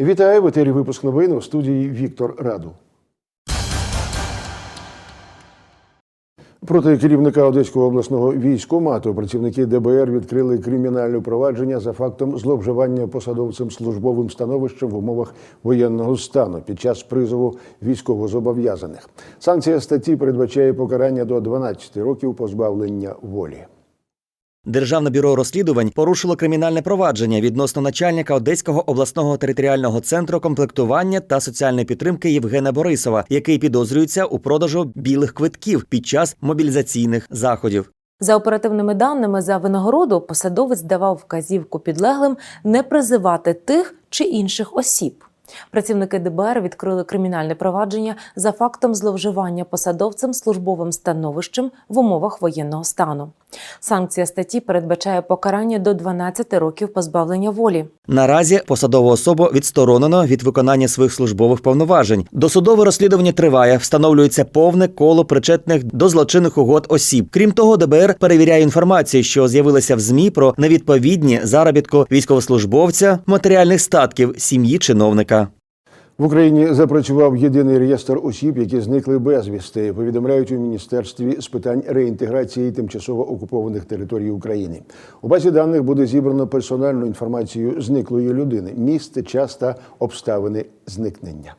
Вітаю в етері випуск новин у студії Віктор Раду. Проти керівника Одеського обласного військомату працівники ДБР відкрили кримінальне провадження за фактом зловживання посадовцем службовим становищем в умовах воєнного стану під час призову військовозобов'язаних. Санкція статті передбачає покарання до 12 років позбавлення волі. Державне бюро розслідувань порушило кримінальне провадження відносно начальника Одеського обласного територіального центру комплектування та соціальної підтримки Євгена Борисова, який підозрюється у продажу білих квитків під час мобілізаційних заходів. За оперативними даними за винагороду посадовець давав вказівку підлеглим не призивати тих чи інших осіб. Працівники ДБР відкрили кримінальне провадження за фактом зловживання посадовцем службовим становищем в умовах воєнного стану. Санкція статті передбачає покарання до 12 років позбавлення волі. Наразі посадову особу відсторонено від виконання своїх службових повноважень. Досудове розслідування триває, встановлюється повне коло причетних до злочинних угод осіб. Крім того, ДБР перевіряє інформацію, що з'явилася в змі про невідповідні заробітку військовослужбовця, матеріальних статків сім'ї чиновника. В Україні запрацював єдиний реєстр осіб, які зникли безвісти. Повідомляють у міністерстві з питань реінтеграції тимчасово окупованих територій України. У базі даних буде зібрано персональну інформацію зниклої людини, місце, час та обставини зникнення.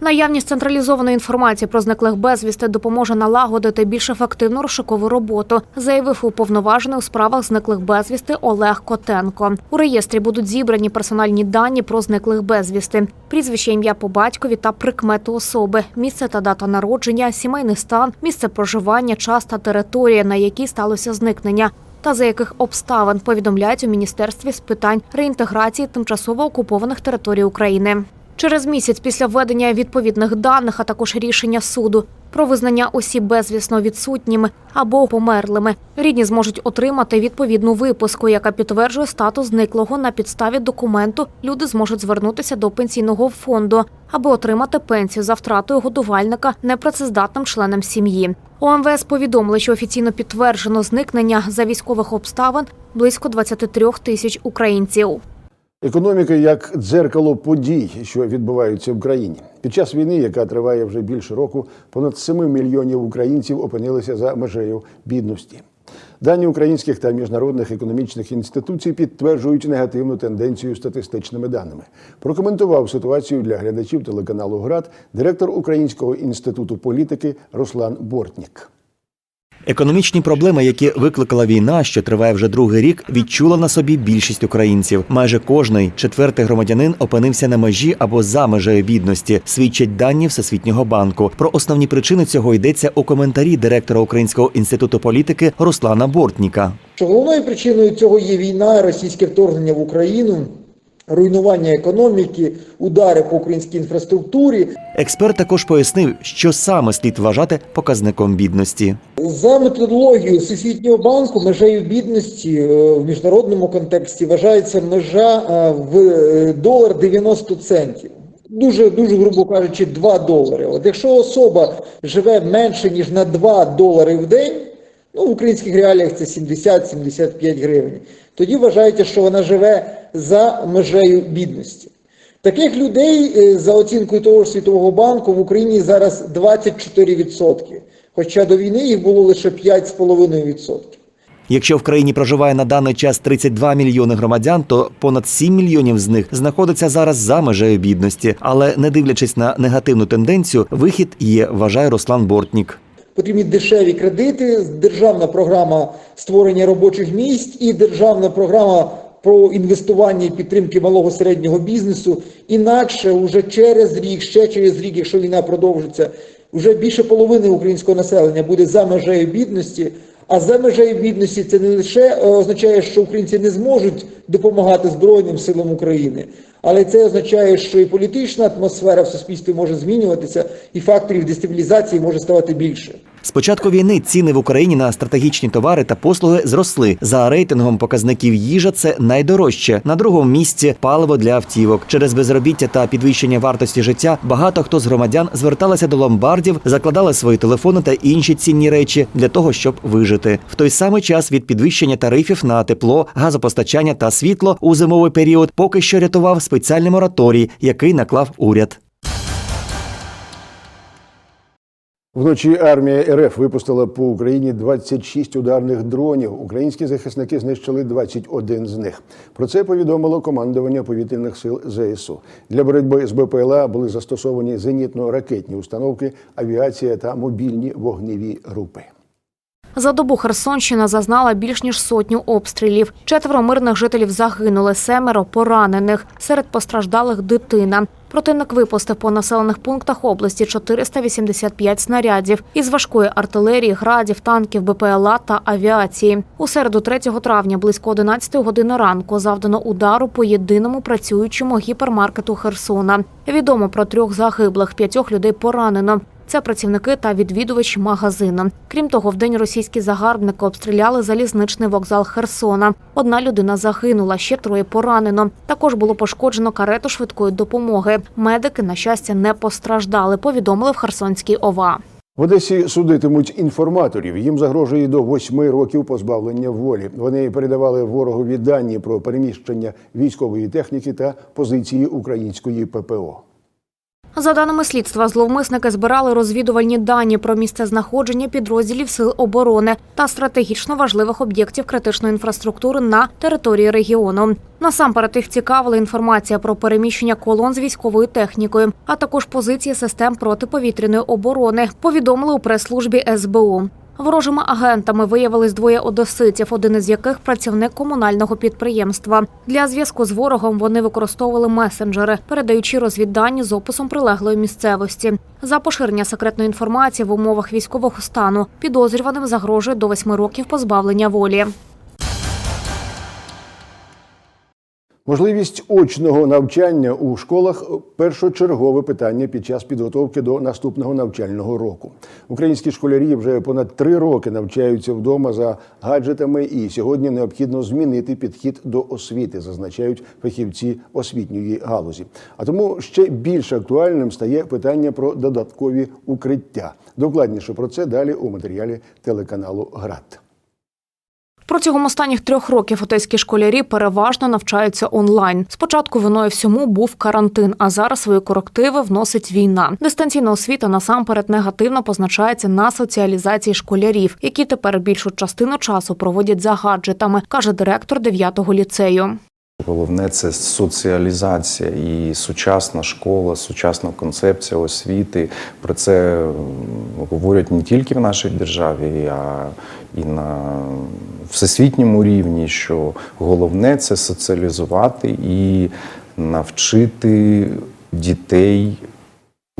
Наявність централізованої інформації про зниклих безвісти допоможе налагодити більш ефективну розшукову роботу, заявив уповноважений у справах зниклих безвісти Олег Котенко. У реєстрі будуть зібрані персональні дані про зниклих безвісти, прізвище, ім'я по батькові та прикмети особи, місце та дата народження, сімейний стан, місце проживання, час та територія, на якій сталося зникнення. Та за яких обставин повідомляють у міністерстві з питань реінтеграції тимчасово окупованих територій України. Через місяць після введення відповідних даних, а також рішення суду про визнання осіб безвісно відсутніми або померлими, рідні зможуть отримати відповідну випуску, яка підтверджує статус зниклого на підставі документу. Люди зможуть звернутися до пенсійного фонду, аби отримати пенсію за втратою годувальника непрацездатним членам сім'ї. У МВС повідомили, що офіційно підтверджено зникнення за військових обставин близько 23 тисяч українців. Економіка як дзеркало подій, що відбуваються в країні. Під час війни, яка триває вже більше року, понад 7 мільйонів українців опинилися за межею бідності. Дані українських та міжнародних економічних інституцій підтверджують негативну тенденцію статистичними даними. Прокоментував ситуацію для глядачів телеканалу ГРАД директор Українського інституту політики Руслан Бортнік. Економічні проблеми, які викликала війна, що триває вже другий рік, відчула на собі більшість українців. Майже кожний четвертий громадянин опинився на межі або за межею бідності. Свідчать дані Всесвітнього банку. Про основні причини цього йдеться у коментарі директора Українського інституту політики Руслана Бортніка. Головною причиною цього є війна, російське вторгнення в Україну, руйнування економіки, удари по українській інфраструктурі. Експерт також пояснив, що саме слід вважати показником бідності. За методологією Всесвітнього банку межею бідності е, в міжнародному контексті вважається межа е, в е, долар 90 центів. Дуже, дуже грубо кажучи, 2 долари. От якщо особа живе менше, ніж на 2 долари в день, ну в українських реаліях це 70-75 гривень, тоді вважається, що вона живе за межею бідності. Таких людей, е, за оцінкою того ж Світового банку, в Україні зараз 24%, хоча до війни їх було лише 5,5%. Якщо в країні проживає на даний час 32 мільйони громадян, то понад 7 мільйонів з них знаходиться зараз за межею бідності. Але не дивлячись на негативну тенденцію, вихід є, вважає Руслан Бортнік. Потрібні дешеві кредити, державна програма створення робочих місць і державна програма про інвестування і підтримки малого середнього бізнесу. Інакше вже через рік, ще через рік, якщо війна продовжиться, вже більше половини українського населення буде за межею бідності. А за межею бідності це не лише е, означає, що українці не зможуть допомагати Збройним силам України, але це означає, що і політична атмосфера в суспільстві може змінюватися, і факторів дестабілізації може ставати більше. З початку війни ціни в Україні на стратегічні товари та послуги зросли. За рейтингом показників їжа це найдорожче. На другому місці паливо для автівок. Через безробіття та підвищення вартості життя багато хто з громадян зверталися до ломбардів, закладали свої телефони та інші цінні речі для того, щоб вижити. В той самий час від підвищення тарифів на тепло, газопостачання та світло у зимовий період поки що рятував спеціальний мораторій, який наклав уряд. Вночі армія РФ випустила по Україні 26 ударних дронів. Українські захисники знищили 21 з них. Про це повідомило командування повітряних сил ЗСУ. Для боротьби з БПЛА були застосовані зенітно-ракетні установки, авіація та мобільні вогневі групи. За добу Херсонщина зазнала більш ніж сотню обстрілів. Четверо мирних жителів загинули, семеро поранених. Серед постраждалих дитина. Противник випустив по населених пунктах області 485 снарядів із важкої артилерії, градів, танків, БПЛА та авіації. У середу 3 травня близько 11 години ранку завдано удару по єдиному працюючому гіпермаркету Херсона. Відомо про трьох загиблих, п'ятьох людей поранено. Це працівники та відвідувачі магазину. Крім того, вдень російські загарбники обстріляли залізничний вокзал Херсона. Одна людина загинула, ще троє поранено. Також було пошкоджено карету швидкої допомоги. Медики, на щастя, не постраждали. Повідомили в Херсонській ОВА. В Одесі судитимуть інформаторів. Їм загрожує до восьми років позбавлення волі. Вони передавали ворогові дані про переміщення військової техніки та позиції української ППО. За даними слідства, зловмисники збирали розвідувальні дані про місце знаходження підрозділів сил оборони та стратегічно важливих об'єктів критичної інфраструктури на території регіону. Насамперед їх цікавила інформація про переміщення колон з військовою технікою, а також позиції систем протиповітряної оборони. Повідомили у прес-службі СБУ. Ворожими агентами виявились двоє одеситів, один із яких працівник комунального підприємства. Для зв'язку з ворогом вони використовували месенджери, передаючи розвіддані з описом прилеглої місцевості. За поширення секретної інформації в умовах військового стану підозрюваним загрожує до восьми років позбавлення волі. Можливість очного навчання у школах першочергове питання під час підготовки до наступного навчального року. Українські школярі вже понад три роки навчаються вдома за гаджетами, і сьогодні необхідно змінити підхід до освіти, зазначають фахівці освітньої галузі. А тому ще більш актуальним стає питання про додаткові укриття. Докладніше про це далі у матеріалі телеканалу ГРАД. Протягом останніх трьох років отецькі школярі переважно навчаються онлайн. Спочатку виною всьому був карантин, а зараз свої корективи вносить війна. Дистанційна освіта насамперед негативно позначається на соціалізації школярів, які тепер більшу частину часу проводять за гаджетами, каже директор 9-го ліцею. Головне це соціалізація і сучасна школа, сучасна концепція освіти. Про це говорять не тільки в нашій державі, а і на всесвітньому рівні. Що головне це соціалізувати і навчити дітей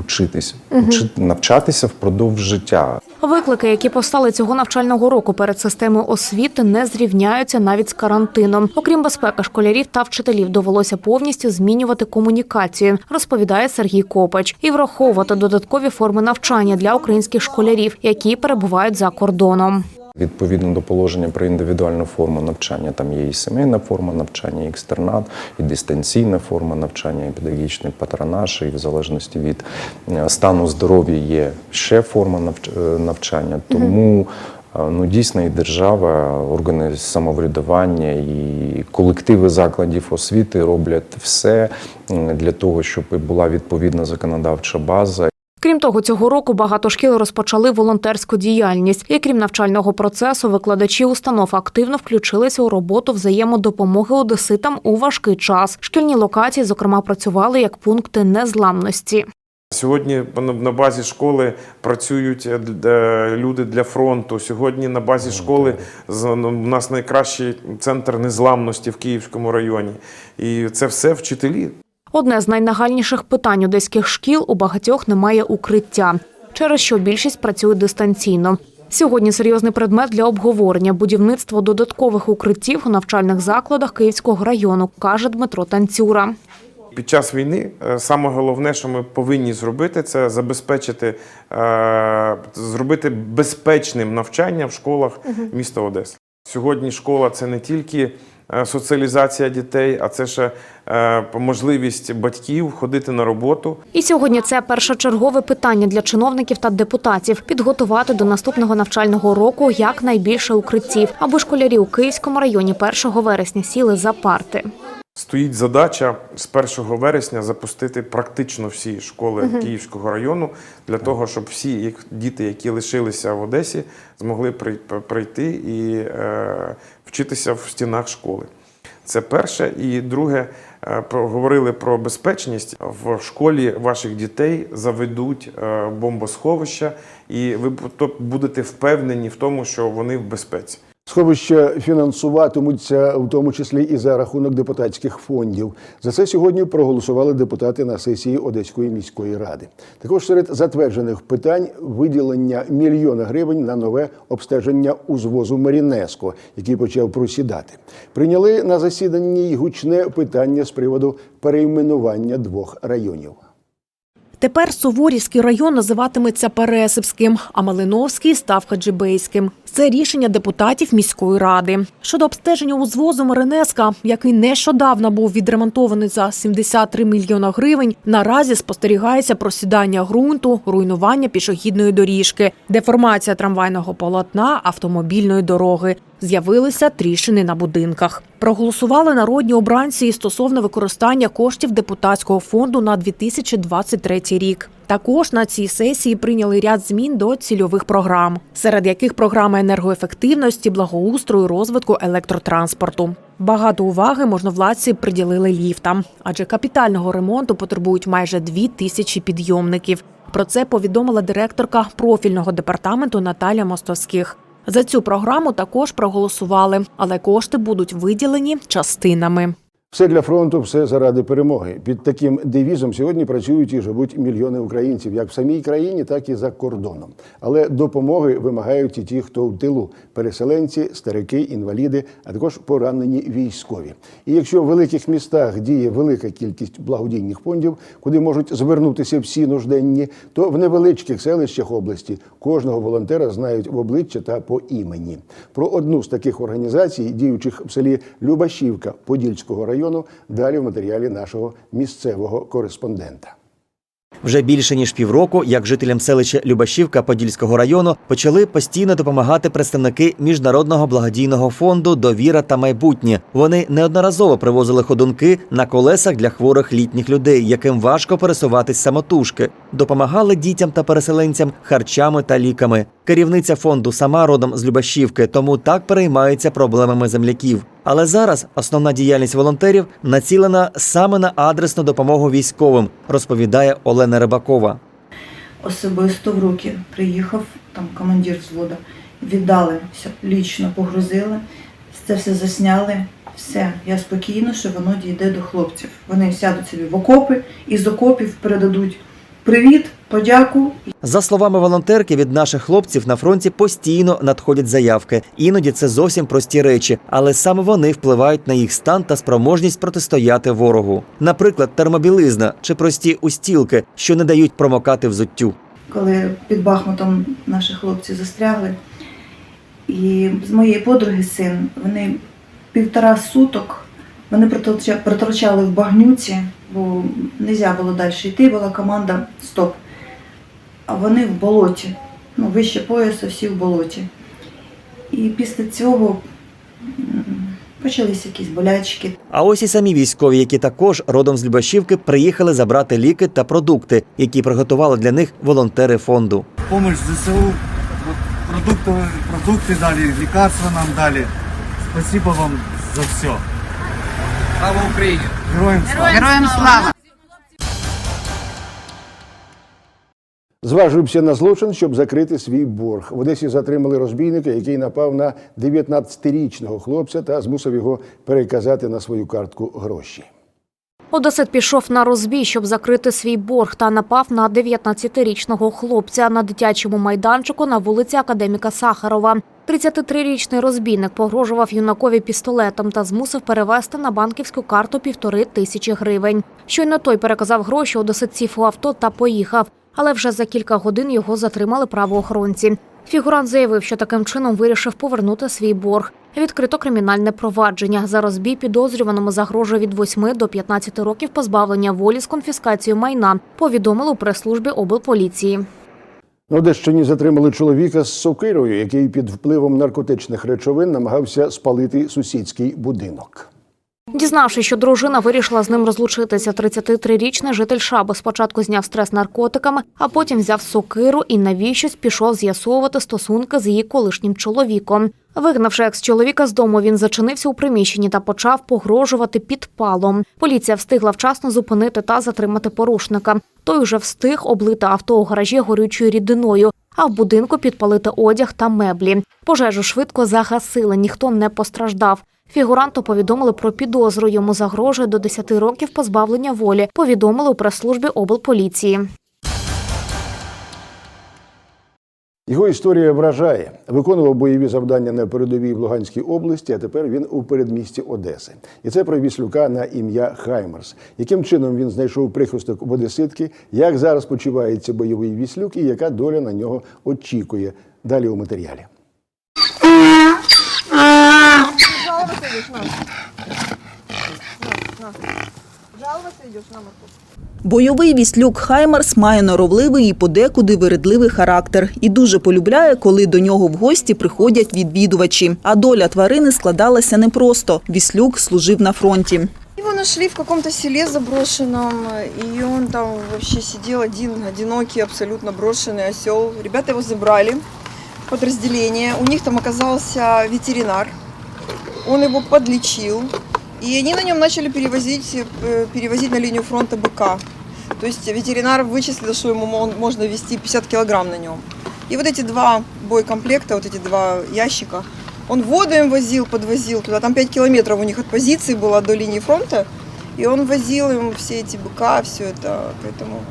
учитись, учити, навчатися впродовж життя. Виклики, які постали цього навчального року перед системою освіти, не зрівняються навіть з карантином. Окрім безпеки школярів та вчителів, довелося повністю змінювати комунікацію, розповідає Сергій Копач, і враховувати додаткові форми навчання для українських школярів, які перебувають за кордоном. Відповідно до положення про індивідуальну форму навчання, там є і сімейна форма навчання, і екстернат, і дистанційна форма навчання, і педагогічний патронаж, і в залежності від е, стану здоров'я є ще форма е, навчання. Тому е, ну дійсно і держава, органи самоврядування і колективи закладів освіти роблять все для того, щоб була відповідна законодавча база. Крім того, цього року багато шкіл розпочали волонтерську діяльність. І крім навчального процесу, викладачі установ активно включилися у роботу взаємодопомоги одеситам у важкий час. Шкільні локації, зокрема, працювали як пункти незламності. Сьогодні на- базі школи працюють е, е, люди для фронту. Сьогодні на базі школи з- у нас найкращий центр незламності в Київському районі. І це все вчителі. Одне з найнагальніших питань одеських шкіл у багатьох немає укриття, через що більшість працює дистанційно. Сьогодні серйозний предмет для обговорення будівництво додаткових укриттів у навчальних закладах Київського району, каже Дмитро Танцюра. під час війни е, саме головне, що ми повинні зробити, це забезпечити, е, зробити безпечним навчання в школах міста Одеси. Сьогодні школа це не тільки соціалізація дітей, а це ще е, можливість батьків ходити на роботу, І сьогодні це першочергове питання для чиновників та депутатів підготувати до наступного навчального року якнайбільше укриттів, аби школярі у Київському районі 1 вересня сіли за парти. Стоїть задача з 1 вересня запустити практично всі школи Київського району для того, щоб всі діти, які лишилися в Одесі, змогли прийти і е, вчитися в стінах школи. Це перше. І друге, е, про- говорили про безпечність. В школі ваших дітей заведуть е, бомбосховища, і ви бу- будете впевнені в тому, що вони в безпеці. Сховища фінансуватимуться в тому числі і за рахунок депутатських фондів. За це сьогодні проголосували депутати на сесії Одеської міської ради. Також серед затверджених питань виділення мільйона гривень на нове обстеження узвозу Марінеско, який почав просідати. Прийняли на засіданні й гучне питання з приводу перейменування двох районів. Тепер Суворівський район називатиметься Пересипським, а Малиновський став Хаджибейським. Це рішення депутатів міської ради. Щодо обстеження узвозу Маринеска, який нещодавно був відремонтований за 73 мільйона гривень, наразі спостерігається просідання ґрунту, руйнування пішохідної доріжки, деформація трамвайного полотна, автомобільної дороги. З'явилися тріщини на будинках. Проголосували народні обранці і стосовно використання коштів депутатського фонду на 2023 рік. Також на цій сесії прийняли ряд змін до цільових програм, серед яких програма енергоефективності, благоустрою, розвитку електротранспорту. Багато уваги можновладці приділили ліфтам, адже капітального ремонту потребують майже дві тисячі підйомників. Про це повідомила директорка профільного департаменту Наталя Мостовських. За цю програму також проголосували, але кошти будуть виділені частинами. Все для фронту, все заради перемоги. Під таким девізом сьогодні працюють і живуть мільйони українців, як в самій країні, так і за кордоном. Але допомоги вимагають і ті, хто в тилу переселенці, старики, інваліди, а також поранені військові. І якщо в великих містах діє велика кількість благодійних фондів, куди можуть звернутися всі нужденні, то в невеличких селищах області кожного волонтера знають в обличчя та по імені. Про одну з таких організацій, діючих в селі Любашівка Подільського району, далі в матеріалі нашого місцевого кореспондента. Вже більше ніж півроку, як жителям селища Любашівка Подільського району почали постійно допомагати представники міжнародного благодійного фонду Довіра та майбутнє. Вони неодноразово привозили ходунки на колесах для хворих літніх людей, яким важко пересуватись самотужки. Допомагали дітям та переселенцям харчами та ліками. Керівниця фонду сама родом з Любашівки, тому так переймається проблемами земляків. Але зараз основна діяльність волонтерів націлена саме на адресну допомогу військовим, розповідає Олена Рибакова. особисто в руки приїхав там командир взводу, віддали все, лічно погрузили, це все засняли. Все, я спокійна, що воно дійде до хлопців. Вони сядуть собі в окопи і з окопів передадуть привіт, подяку За словами волонтерки, від наших хлопців на фронті постійно надходять заявки. Іноді це зовсім прості речі, але саме вони впливають на їх стан та спроможність протистояти ворогу. Наприклад, термобілизна чи прості устілки, що не дають промокати взуттю. коли під Бахмутом наші хлопці застрягли. І з моєї подруги син, вони півтора суток вони проторча- проторчали в багнюці, бо не можна було далі йти, була команда стоп. А вони в болоті, ну, вище пояса, всі в болоті. І після цього м, почалися якісь болячки, А ось і самі військові, які також родом з Любашівки, приїхали забрати ліки та продукти, які приготували для них волонтери фонду. помощь ЗСУ, вот продукты, продукты дали, лекарства нам дали. Спасибо вам за все. Слава Украине! Героям слава! Зважився на злочин, щоб закрити свій борг. В Одесі затримали розбійника, який напав на 19-річного хлопця та змусив його переказати на свою картку гроші. Одесит пішов на розбій, щоб закрити свій борг, та напав на 19-річного хлопця на дитячому майданчику на вулиці Академіка Сахарова. 33-річний розбійник погрожував юнакові пістолетом та змусив перевести на банківську карту півтори тисячі гривень. Щойно той переказав гроші, одесит сів у авто та поїхав. Але вже за кілька годин його затримали правоохоронці. Фігурант заявив, що таким чином вирішив повернути свій борг. Відкрито кримінальне провадження. За розбій підозрюваному загрожує від 8 до 15 років позбавлення волі з конфіскацією майна, повідомили у прес-службі облполіції. На Одещині затримали чоловіка з сокирою, який під впливом наркотичних речовин намагався спалити сусідський будинок. Дізнавшись, що дружина вирішила з ним розлучитися, 33-річний житель Шаби спочатку зняв стрес наркотиками, а потім взяв сокиру і навіщось пішов з'ясовувати стосунки з її колишнім чоловіком. Вигнавши екс-чоловіка з дому, він зачинився у приміщенні та почав погрожувати підпалом. Поліція встигла вчасно зупинити та затримати порушника. Той уже встиг облити авто у гаражі горючою рідиною, а в будинку підпалити одяг та меблі. Пожежу швидко загасили, ніхто не постраждав. Фігуранту повідомили про підозру. Йому загрожує до 10 років позбавлення волі. Повідомили у прес-службі облполіції. Його історія вражає. Виконував бойові завдання на передовій в Луганській області, а тепер він у передмісті Одеси. І це про Віслюка на ім'я Хаймерс. Яким чином він знайшов прихисток в Одеситки, як зараз почувається бойовий віслюк і яка доля на нього очікує. Далі у матеріалі. Бойовий віслюк Хаймарс має норовливий і подекуди виридливий характер і дуже полюбляє, коли до нього в гості приходять відвідувачі. А доля тварини складалася непросто. Віслюк служив на фронті. Его нашли в каком-то селе заброшенном, и он там вообще сидел один, одинокий, абсолютно брошенный осел. Ребята его забрали в подразделение. У них там оказался ветеринар. Он его подлечил. И они на нем начали перевозить, э, перевозить на линию фронта быка. То есть ветеринар вычислил, что ему можно вести 50 килограмм на нем. И вот эти два боекомплекта, вот эти два ящика, он воду им возил, подвозил туда. Там 5 километров у них от позиции было до линии фронта. И он возил им все эти быка, все это. Поэтому...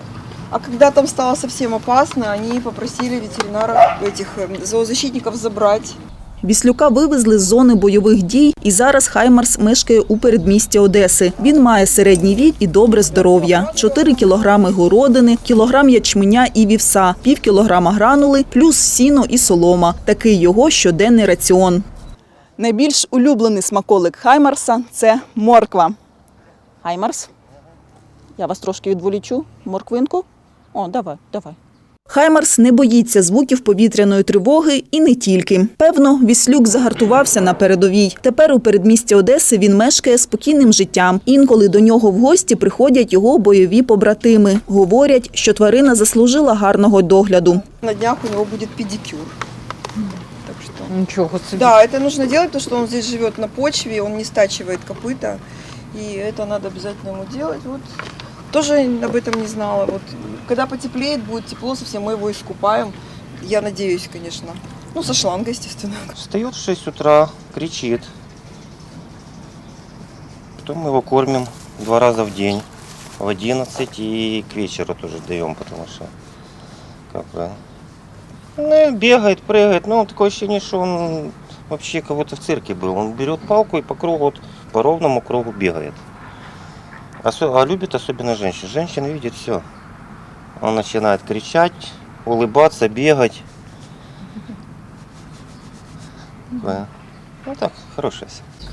А когда там стало совсем опасно, они попросили ветеринара, этих э, зоозащитников забрать. Віслюка вивезли з зони бойових дій, і зараз Хаймарс мешкає у передмісті Одеси. Він має середній вік і добре здоров'я: 4 кілограми городини, кілограм ячменя і вівса, пів кілограма гранули, плюс сіно і солома. Такий його щоденний раціон. Найбільш улюблений смаколик Хаймарса це морква. Хаймарс, я вас трошки відволічу. Морквинку? О, давай, давай. Хаймарс не боїться звуків повітряної тривоги і не тільки. Певно, Віслюк загартувався на передовій. Тепер у передмісті Одеси він мешкає спокійним життям. Інколи до нього в гості приходять його бойові побратими. Говорять, що тварина заслужила гарного догляду. На днях у него будет педикюр. Так что... Ничего себе. Да, это нужно делать, потому что он здесь живет на почве, он не стачивает копыта. И это надо обязательно ему делать. Тоже об этом не знала. Вот когда потеплеет, будет тепло совсем, мы его искупаем. Я надеюсь, конечно. Ну, со шланга, естественно. Встает в 6 утра, кричит. Потом мы его кормим два раза в день. В 11 и к вечеру тоже даем, потому что как бы, ну, бегает, прыгает. Ну, такое ощущение, что он вообще кого-то в цирке был. Он берет палку и по кругу, вот, по ровному кругу бегает. А любит особенно женщин. Женщин видит все. Он начинает кричать, улыбаться, бегать. Ну так.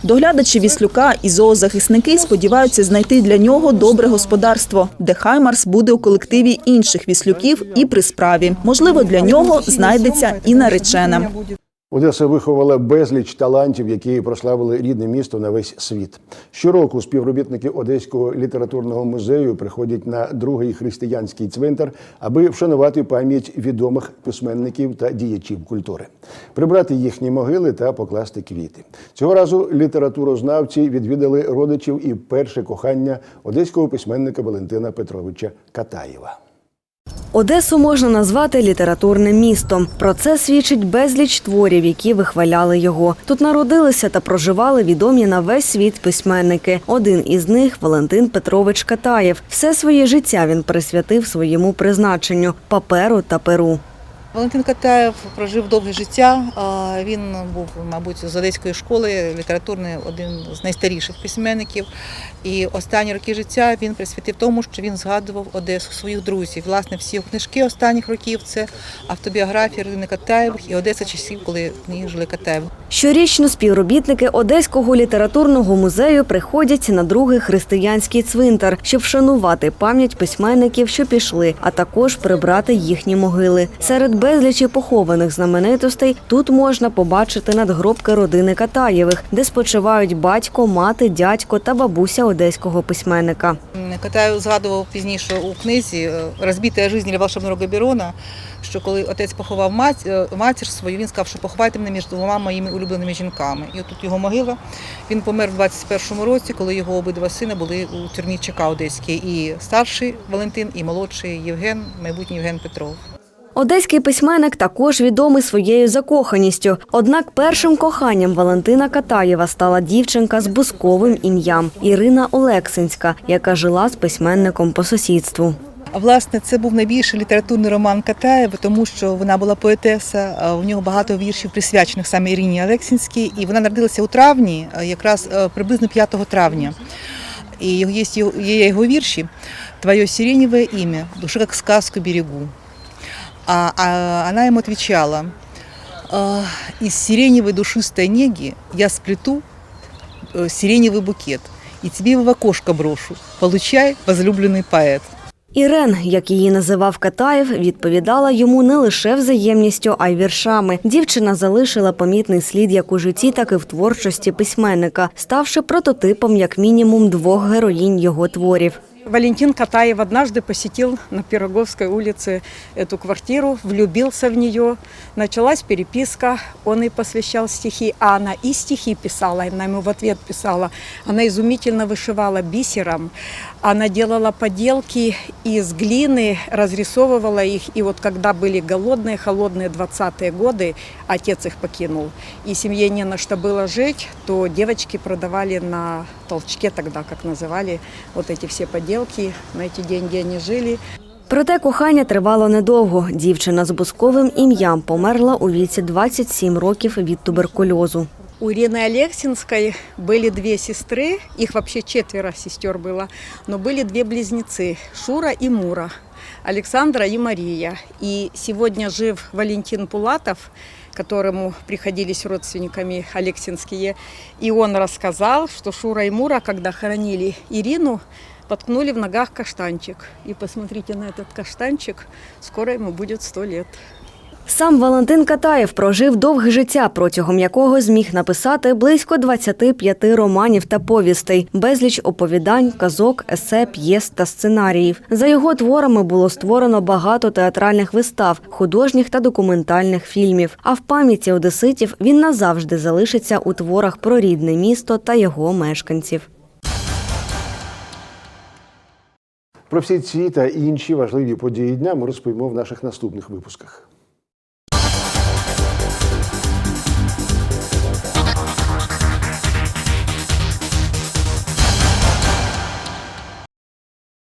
Доглядачі Віслюка і зоозахисники сподіваються знайти для нього добре господарство, де Хаймарс буде у колективі інших віслюків і при справі. Можливо, для нього знайдеться і наречена. Одеса виховала безліч талантів, які прославили рідне місто на весь світ. Щороку співробітники Одеського літературного музею приходять на другий християнський цвинтар, аби вшанувати пам'ять відомих письменників та діячів культури, прибрати їхні могили та покласти квіти. Цього разу літературознавці відвідали родичів і перше кохання одеського письменника Валентина Петровича Катаєва. Одесу можна назвати літературним містом. Про це свідчить безліч творів, які вихваляли його. Тут народилися та проживали відомі на весь світ письменники. Один із них Валентин Петрович Катаєв. Все своє життя він присвятив своєму призначенню паперу та перу. Валентин Катаєв прожив довге життя. Він був, мабуть, з одеської школи, літературний один з найстаріших письменників. І останні роки життя він присвятив тому, що він згадував Одесу своїх друзів. Власне, всі книжки останніх років це автобіографія родини Катаєвих і Одеса часів, коли в ній жили Катаєви. Щорічно співробітники Одеського літературного музею приходять на другий християнський цвинтар, щоб вшанувати пам'ять письменників, що пішли, а також прибрати їхні могили. Серед безлічі похованих знаменитостей тут можна побачити надгробки родини Катаєвих, де спочивають батько, мати, дядько та бабуся одеського письменника. Катаєв згадував пізніше у книзі е, «Розбита життя волшебного Габерона», що коли отець поховав е, матір свою, він сказав, що поховайте мене між двома моїми улюбленими жінками. І отут його могила. Він помер в 21-му році, коли його обидва сини були у тюрмі ЧК Одеській. І старший Валентин, і молодший Євген, майбутній Євген Петров. Одеський письменник також відомий своєю закоханістю. Однак першим коханням Валентина Катаєва стала дівчинка з бусковим ім'ям Ірина Олексинська, яка жила з письменником по сусідству. Власне, це був найбільший літературний роман Катаєва, тому що вона була поетеса. У нього багато віршів присвячених саме Ірині Олексінській. І вона народилася у травні, якраз е, приблизно 5 травня. І є, його- вірші «Твое сиреневое имя, душа как сказку берегу» А, а она ему отвечала «А, «Из сиреневой душистой неги я сплету э, сиреневый букет, и тебе его в окошко брошу. Получай, возлюбленный поэт». Ірен, як її називав Катаєв, відповідала йому не лише взаємністю, а й віршами. Дівчина залишила помітний слід як у житті, так і в творчості письменника, ставши прототипом як мінімум двох героїнь його творів. Валентин Катаев однажды посетил на Пироговской улице эту квартиру, влюбился в нее, началась переписка, он ей посвящал стихи, а она и стихи писала, она ему в ответ писала. Она изумительно вышивала бисером, она делала поделки из глины, разрисовывала их, и вот когда были голодные, холодные 20-е годы, отец их покинул, и семье не на что было жить, то девочки продавали на толчке тогда, как называли, вот эти все поделки, на эти деньги они жили. Проте кохання тривало недовго. Дівчина з бусковим ім'ям померла у віці 27 років від туберкульозу. У Ирины Алексинской были две сестры, их вообще четверо сестер было, но были две близнецы, Шура и Мура, Александра и Мария. И сегодня жив Валентин Пулатов, которому приходились родственниками Алексинские, и он рассказал, что Шура и Мура, когда хоронили Ирину, воткнули в ногах каштанчик. И посмотрите на этот каштанчик, скоро ему будет сто лет. Сам Валентин Катаєв прожив довге життя, протягом якого зміг написати близько 25 романів та повістей, безліч оповідань, казок, есе, п'єс та сценаріїв. За його творами було створено багато театральних вистав, художніх та документальних фільмів. А в пам'яті одеситів він назавжди залишиться у творах про рідне місто та його мешканців. Про всі ці та інші важливі події дня ми розповімо в наших наступних випусках.